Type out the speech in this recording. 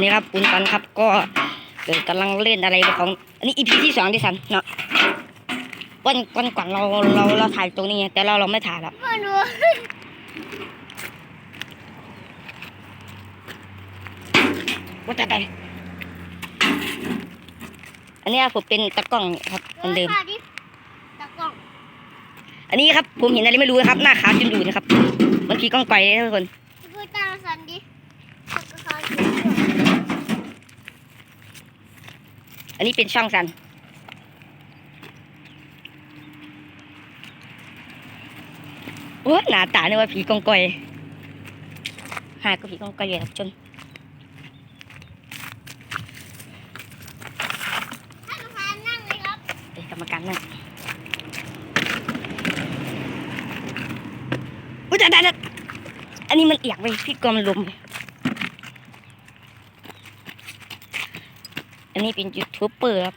นี่ครับปุนตันครับก็เกิดกำลังเล่นอะไรของ อันนี้อีพีที่สองดิสันเนาะวันวันก่อนเราเราเราถ่ายตรงนี้แต่เราเราไม่ถ่ายแล้วว่าแต่ไปอันนี้ผมเป็นตะกล้องครับเหมือนเดิมตะกล้องอันนี้ครับผมเห็นอะไรไม่รู้นะครับ หน้าขาวจนดูนะครับเหมันผีกล้องไกลเลยทุกคนพูดตาสันดิตะกล้อง อันนี้เป็นช่องสัน โอ้หน้าตาเนี่ยว่าผีกองกอยหาก็ผีกองกอยเลยครับจนให้ลูกค้านั่งเลยครับเป็นกรรมการนั่นอุ้ยแต่แต่อันนี้มันเอียงไปพี่กลัวมันลมไป อันนี้เป็นยูทูบเบอร์ครับ